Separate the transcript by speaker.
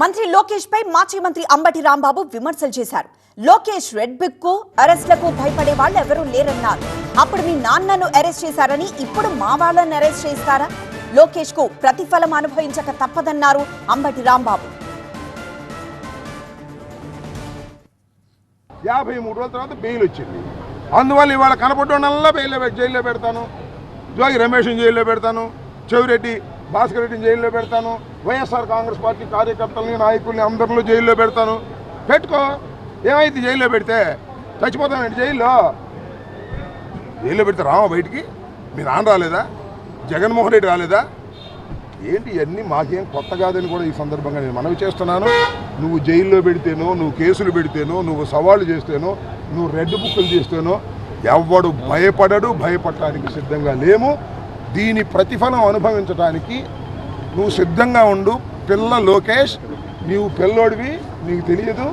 Speaker 1: మంత్రి లోకేష్ పై మాజీ మంత్రి అంబటి రాంబాబు విమర్శలు చేశారు. లోకేష్ రెడ్ బుక్కు అరెస్ట్లకు భయపడే వాళ్ళు ఎవరూ లేరన్నారు. అప్పుడు మీ నాన్నను అరెస్ట్ చేశారని ఇప్పుడు మా వాళ్ళని అరెస్ట్ చేస్తారా? లోకేష్కు ప్రతిఫలం అనుభవించక తప్పదన్నారు అంబటి రాంబాబు.
Speaker 2: యాభై మూడు రోజుల తర్వాత బెయిల్ వచ్చింది. అందువల్ల ఇవాళ కనపడ్డోనల్లా బెయిల్లో జైల్లో పెడతాను. జోగి రమేష్ని జైల్లో పెడతాను. చెవిరెడ్డి భాస్కర్ రెడ్డిని జైల్లో పెడతాను. వైఎస్ఆర్ కాంగ్రెస్ పార్టీ కార్యకర్తలని నాయకుల్ని అందరిలో జైల్లో పెడతాను. పెట్టుకో. ఏమైంది జైల్లో పెడితే? చచ్చిపోతానండి జైల్లో. జైల్లో పెడితే రామా బయటికి? మీ నాన్న రాలేదా? జగన్మోహన్ రెడ్డి రాలేదా? ఏంటి ఇవన్నీ? మాకేం కొత్త కాదని కూడా ఈ సందర్భంగా నేను మనవి చేస్తున్నాను. నువ్వు జైల్లో పెడితేనో నువ్వు కేసులు పెడితేనో నువ్వు సవాళ్ళు చేస్తేనో నువ్వు రెడ్ బుక్కులు చేస్తేనో ఎవ్వడు భయపడడు భయపడటానికి సిద్ధంగా లేము. దీని ప్రతిఫలం అనుభవించడానికి నువ్వు సిద్ధంగా ఉండు. పిల్ల లోకేష్ నీవు పిల్లోడివి నీకు తెలియదు.